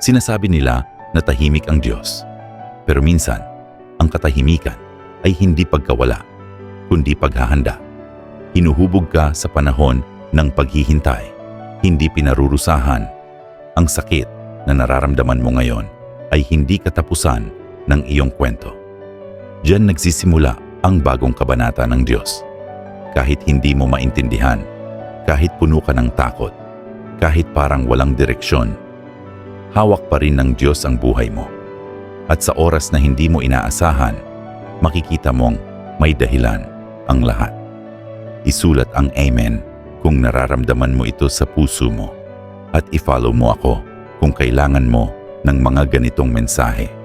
Sinasabi nila na tahimik ang Diyos. Pero minsan, ang katahimikan ay hindi pagkawala, kundi paghahanda. Hinuhubog ka sa panahon ng paghihintay, hindi pinarurusahan. Ang sakit na nararamdaman mo ngayon ay hindi katapusan ng iyong kwento. Diyan nagsisimula ang bagong kabanata ng Diyos. Kahit hindi mo maintindihan, kahit puno ka ng takot, kahit parang walang direksyon, hawak pa rin ng Diyos ang buhay mo. At sa oras na hindi mo inaasahan, makikita mong may dahilan ang lahat. Isulat ang Amen kung nararamdaman mo ito sa puso mo at i-follow mo ako kung kailangan mo ng mga ganitong mensahe.